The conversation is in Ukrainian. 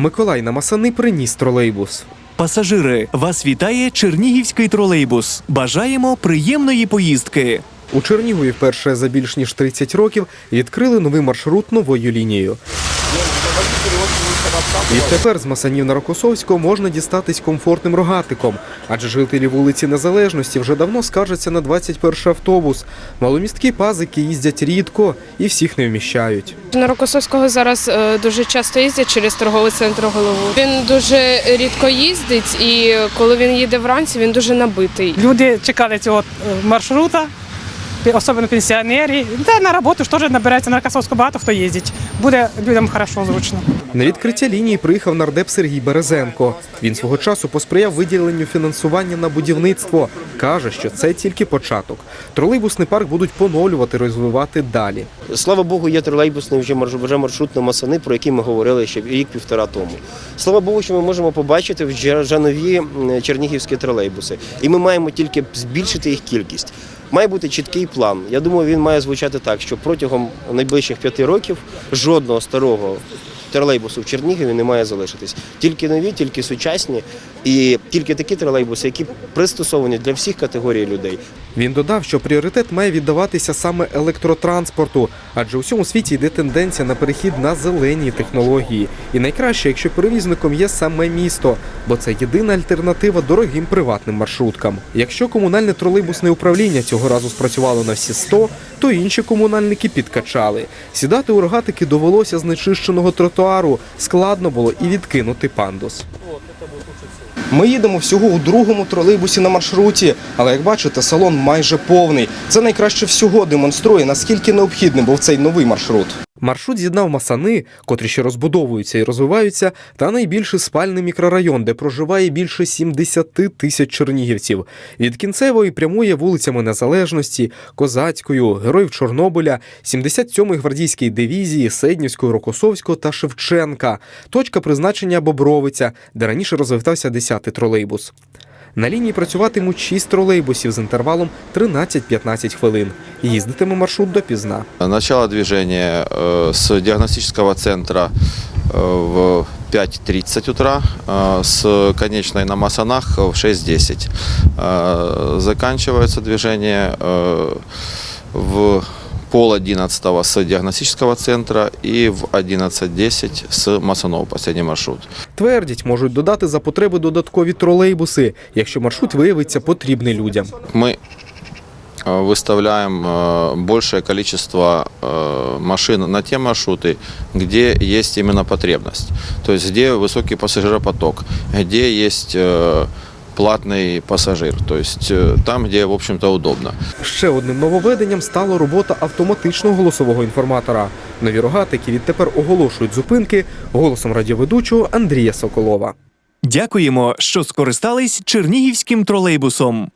Миколай на Масани приніс тролейбус. Пасажири, вас вітає Чернігівський тролейбус. Бажаємо приємної поїздки. У Чернігові вперше за більш ніж 30 років відкрили новий маршрут новою лінією. Відтепер з Масанів на Рокосовського можна дістатись комфортним рогатиком, адже жителі вулиці Незалежності вже давно скаржаться на 21 автобус. Маломісткі пазики їздять рідко і всіх не вміщають. На Рокосовського зараз е, дуже часто їздять через торговий центр голову. Він дуже рідко їздить, і коли він їде вранці, він дуже набитий. Люди чекали цього е, маршрута, особливо пенсіонери. Та на роботу ж теж набирається на Косовську багато хто їздить. Буде людям хорошо, зручно. На відкриття лінії приїхав нардеп Сергій Березенко. Він свого часу посприяв виділенню фінансування на будівництво. Каже, що це тільки початок. Тролейбусний парк будуть поновлювати, розвивати далі. Слава Богу, є тролейбусний вже маршрут, на Масани, про який ми говорили ще рік-півтора тому. Слава Богу, що ми можемо побачити вже нові чернігівські тролейбуси. І ми маємо тільки збільшити їх кількість. Має бути чіткий план. Я думаю, він має звучати так, що протягом найближчих п'яти років жодного старого тролейбусу в Чернігові не має залишитись. Тільки нові, тільки сучасні і тільки такі тролейбуси, які пристосовані для всіх категорій людей. Він додав, що пріоритет має віддаватися саме електротранспорту, адже у всьому світі йде тенденція на перехід на зелені технології. І найкраще, якщо перевізником є саме місто, бо це єдина альтернатива дорогим приватним маршруткам. Якщо комунальне тролейбусне управління цього разу спрацювало на всі 100, то інші комунальники підкачали. Сідати у рогатики довелося з нечищеного тротуару. Складно було і відкинути пандус. Ми їдемо всього у другому тролейбусі на маршруті, але як бачите, салон майже повний. Це найкраще всього демонструє, наскільки необхідним був цей новий маршрут. Маршрут з'єднав Масани, котрі ще розбудовуються і розвиваються, та найбільший спальний мікрорайон, де проживає більше 70 тисяч чернігівців. Від кінцевої прямує вулицями Незалежності, Козацькою, Героїв Чорнобиля, 77-ї гвардійської дивізії, Седнівської, Рокосовського та Шевченка. Точка призначення Бобровиця, де раніше розвивався 10-й тролейбус. На лінії працюватимуть 6 тролейбусів з інтервалом 13-15 хвилин. Їздитиме маршрут допізна. Начало движения э, с диагностического центра э, в 5.30 утра, э, с конечной на Масанах в 6.10. Э, Заканчивается движение э, в пол одиннадцатого с диагностического центра и в 11.10 с Масанов, последний маршрут. Твердять, можуть додати за потреби додаткові тролейбуси, якщо маршрут виявиться потрібний людям. Мы э, выставляем э, большее количество э, машин на те маршруты, где есть именно потребность. То есть где высокий пассажиропоток, где есть э, платный пассажир. То есть э, там, где, в общем-то, удобно. Ще одним нововведенням стала робота автоматичного голосового інформатора. Нові рогатики відтепер оголошують зупинки голосом радіоведучого Андрія Соколова. Дякуємо, що скористались Чернігівським тролейбусом.